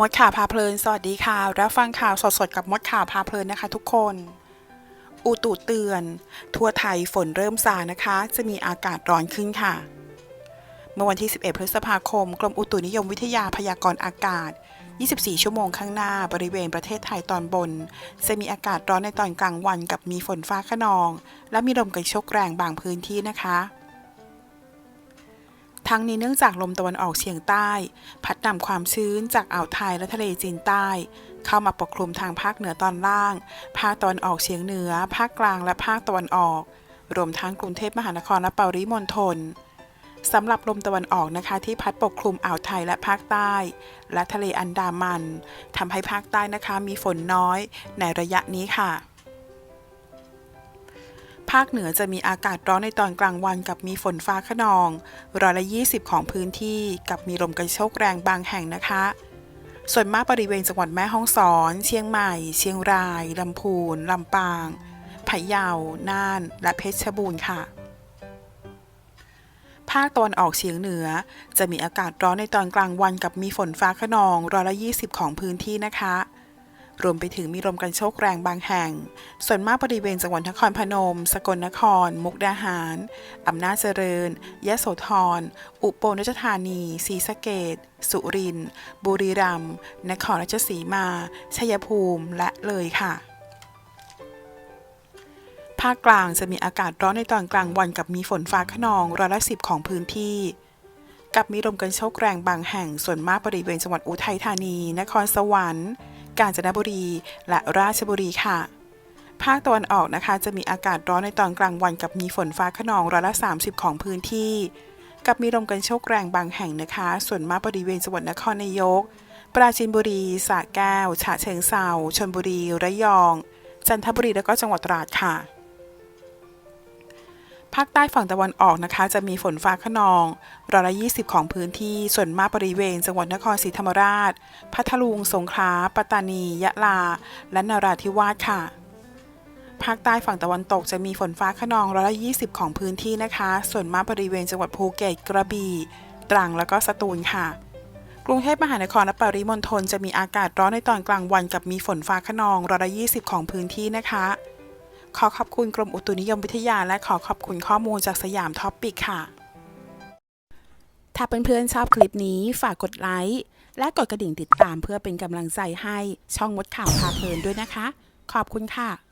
มดข่าวพาเพลิน สวัสดีค่ะ รับฟังข่าวสดๆกับมดข่าวพาเพลินนะคะทุกคนอุตุเตือน ทั่วไทยฝนเริ่มซานะคะ จะมีอากาศร้อนขึ้นค่ะ เมื่อวันที่ 11 พฤษภาคม กรมอุตุนิยมวิทยาพยากรณ์อากาศ 24 ชั่วโมงข้างหน้าบริเวณประเทศไทยตอนบน จะมีอากาศร้อนในตอนกลางวันกับมีฝนฟ้าขนอง และมีลมกระโชกแรงบางพื้นที่นะคะ ทั้งนี้เนื่องจากลมตะวันออกเฉียงใต้ พัดนำความชื้นจากอ่าวไทยและทะเลจีนใต้ เข้ามาปกคลุมทางภาคเหนือตอนล่าง ภาคตะวันออกเฉียงเหนือ ภาคกลางและภาคตะวันออก รวมทั้งกรุงเทพมหานครและปริมณฑลสำหรับลมตะวันออกนะคะที่พัดปกคลุมอ่าวไทยและภาคใต้ และทะเลอันดามันทำให้ภาคใต้นะคะมีฝนน้อยในระยะนี้ค่ะ ภาคเหนือจะมีอากาศร้อนในตอนกลางวันกับมีฝนฟ้าขนองร้อยละ20 ของพื้นที่ กับมีลมกระโชกแรงบางแห่งนะคะ ส่วนมากบริเวณจังหวัดแม่ฮ่องสอน เชียงใหม่ เชียงรายลำพูนลำปางพะเยา น่าน และเพชรบูรณ์ค่ะ ภาคตะวันออกเฉียงเหนือ จะมีอากาศร้อนในตอนกลางวันกับมีฝนฟ้าขนองร้อยละ20 ของพื้นที่นะคะ รวมไปถึงมีลมกันโชกแรงบางแห่ง ส่วนมากบริเวณจังหวัดนครพนม สกลนคร มุกดาหาร อำนาจเจริญ ยะโสธร อุบลราชธานีศรีสะเกดสุรินทร์ บุรีรัมย์ นครราชสีมา ชัยภูมิ และเลยค่ะภาคกลางจะมีอากาศร้อนในตอนกลางวันกับมีฝนฟ้าขนองร้อยละสิบของพื้นที่ กับมีลมกันโชกแรงบางแห่งส่วนมากบริเวณจังหวัดอุทัยธานี นครสวรรค์ กาญจนบุรี และราชบุรีค่ะภาคตะวันออกนะคะ จะมีอากาศร้อนในตอนกลางวันกับมีฝนฟ้าขนองร้อยละ 30 ของพื้นที่ กับมีลมกันโชกแรงบางแห่งนะคะ ส่วนมากบริเวณจังหวัดนครนายก ปราจีนบุรีสระแก้ว ฉะเชิงเซาชนบุรี ระยอง จันทบุรีและก็จังหวัดตราดค่ะ ภาคใต้ฝั่งตะวันออกนะคะ จะมีฝนฟ้าขนองร้อยละ20ของพื้นที่ส่วนมากบริเวณ จังหวัดนครศรีธรรมราช พัทลุง สงขลา ปัตตานี ยะลา และนราธิวาสค่ะ ภาคใต้ฝั่งตะวันตกจะมีฝนฟ้าขนองร้อยละ20ของพื้นที่นะคะ ส่วนมากบริเวณจังหวัดภูเก็ต กระบี่ ตรัง แล้วก็สตูลค่ะ กรุงเทพมหานครและปริมณฑลจะมีอากาศร้อนในตอนกลางวันกับมีฝนฟ้าขนองร้อยละ20ของพื้นที่นะคะ ขอขอบคุณกรมอุตุนิยมวิทยา และขอขอบคุณข้อมูลจากสยามท็อปปิกค่ะ ถ้าเพื่อนๆชอบคลิปนี้ฝากกดไลค์และกดกระดิ่งติดตามเพื่อเป็นกำลังใจให้ช่องมดข่าวพาเพลินด้วยนะคะ ขอบคุณค่ะ